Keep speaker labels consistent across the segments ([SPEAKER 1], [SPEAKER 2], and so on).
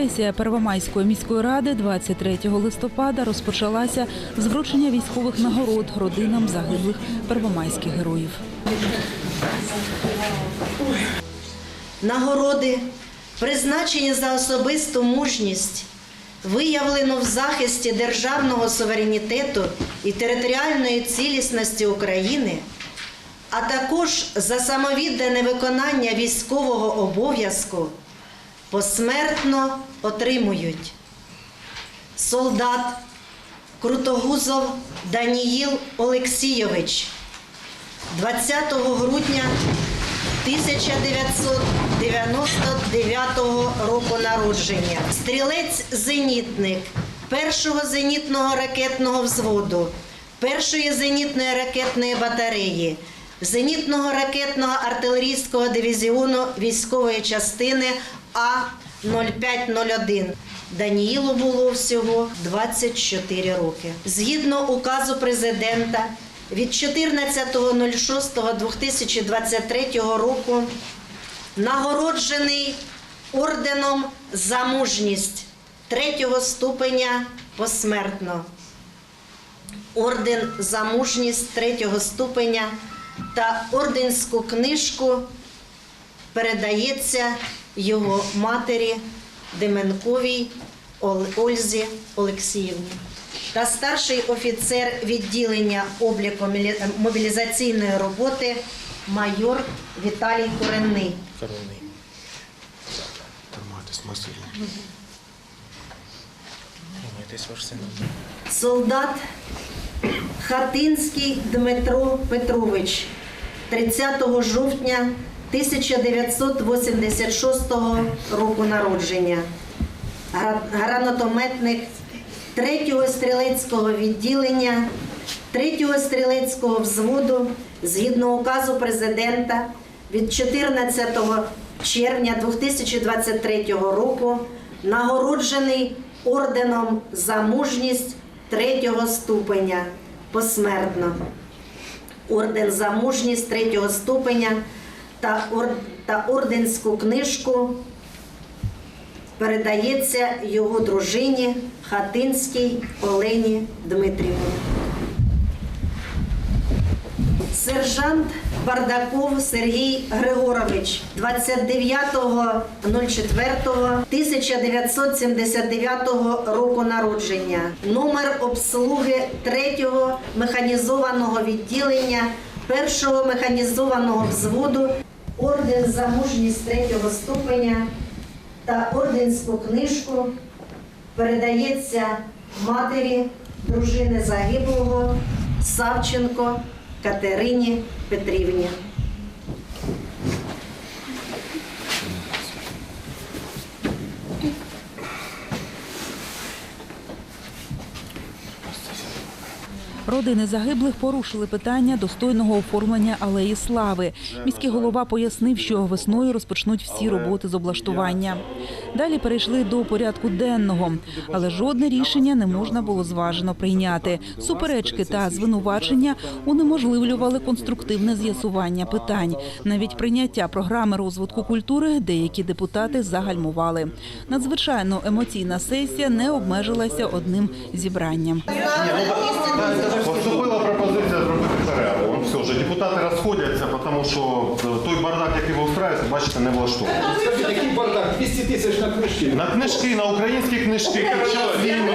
[SPEAKER 1] Сесія Первомайської міської ради 23 листопада розпочалася з вручення військових нагород родинам загиблих первомайських героїв.
[SPEAKER 2] Нагороди, призначені за особисту мужність, виявлено в захисті державного суверенітету і територіальної цілісності України, а також за самовіддане виконання військового обов'язку, посмертно отримують солдат Крутогузов Даніїл Олексійович 20 грудня 1999 року народження. Стрілець-зенітник першого зенітного ракетного взводу, першої зенітної ракетної батареї, зенітного ракетного артилерійського дивізіону військової частини А-0501. Даніїлу було всього 24 роки. Згідно указу президента від 14.06.2023 року нагороджений орденом за мужність третього ступеня посмертно. Орден за мужність третього ступеня та орденську книжку передається його матері Деменковій Ользі Олексіївні. Та старший офіцер відділення обліку мобілізаційної роботи майор Віталій
[SPEAKER 3] син.
[SPEAKER 2] Солдат Хатинський Дмитро Петрович 30 жовтня 1986 року народження. Гранатометник 3-го стрілецького відділення 3-го стрілецького взводу згідно указу президента від 14 червня 2023 року нагороджений орденом за мужність 3-го ступеня посмертно. Орден за мужність 3-го ступеня та, ор- та орденську книжку передається його дружині Хатинській Олені Дмитрівні. Сержант Бардаков Сергій Григорович 29.04.1979 року народження. Номер обслуги 3-го механізованого відділення 1-го механізованого взводу, орден за мужність 3-го ступеня та орденську книжку передається матері дружини загиблого Савченко Катерині Петрівні.
[SPEAKER 1] Родини загиблих порушили питання достойного оформлення алеї слави. Міський голова пояснив, що весною розпочнуть всі роботи з облаштування. Далі перейшли до порядку денного, але жодне рішення не можна було зважено прийняти. Суперечки та звинувачення унеможливлювали конструктивне з'ясування питань. Навіть прийняття програми розвитку культури деякі депутати загальмували. Надзвичайно емоційна сесія не обмежилася одним зібранням.
[SPEAKER 4] Поступила пропозиція зробити перерву. Все вже депутати розходяться, тому що е, той бардак, який ви устраєте, бачите, не влаштовує.
[SPEAKER 5] Скажіть, який бардак? 200 тисяч на книжки.
[SPEAKER 4] На книжки, на українські книжки під час війни.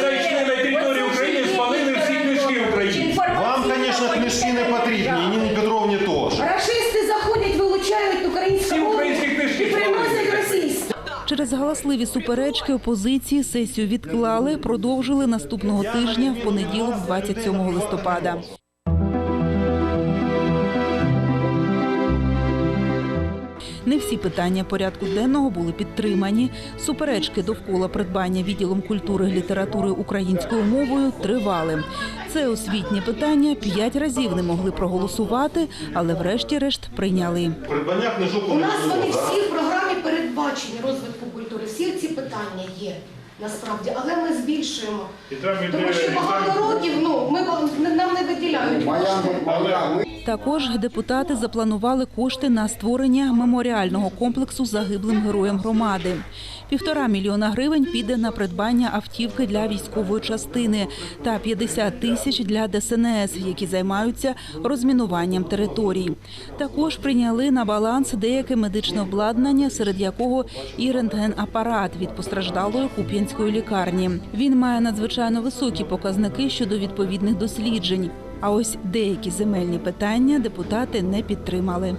[SPEAKER 6] Зайшли на територію України, спалили всі книжки України.
[SPEAKER 4] Вам, звісно, книжки не потрібні,
[SPEAKER 1] Через галасливі суперечки опозиції сесію відклали, продовжили наступного тижня в понеділок, 27 листопада. Не всі питання порядку денного були підтримані. Суперечки довкола придбання відділом культури і літератури українською мовою тривали. Це освітнє питання п'ять разів не могли проголосувати, але врешті-решт прийняли.
[SPEAKER 4] Придбання книжок
[SPEAKER 7] У нас вони всі в програмі передбачені розвитку. Всі ці питання є насправді, але ми збільшуємо.
[SPEAKER 6] І там іде-
[SPEAKER 7] Тому що
[SPEAKER 6] і
[SPEAKER 7] багато
[SPEAKER 6] там-
[SPEAKER 7] років ну ми нам не виділяють.
[SPEAKER 1] Також депутати запланували кошти на створення меморіального комплексу загиблим героям громади. Півтора мільйона гривень піде на придбання автівки для військової частини та 50 тисяч для ДСНС, які займаються розмінуванням територій. Також прийняли на баланс деяке медичне обладнання, серед якого і рентген-апарат від постраждалої куп'янської лікарні. Він має надзвичайно високі показники щодо відповідних досліджень. А ось деякі земельні питання депутати не підтримали.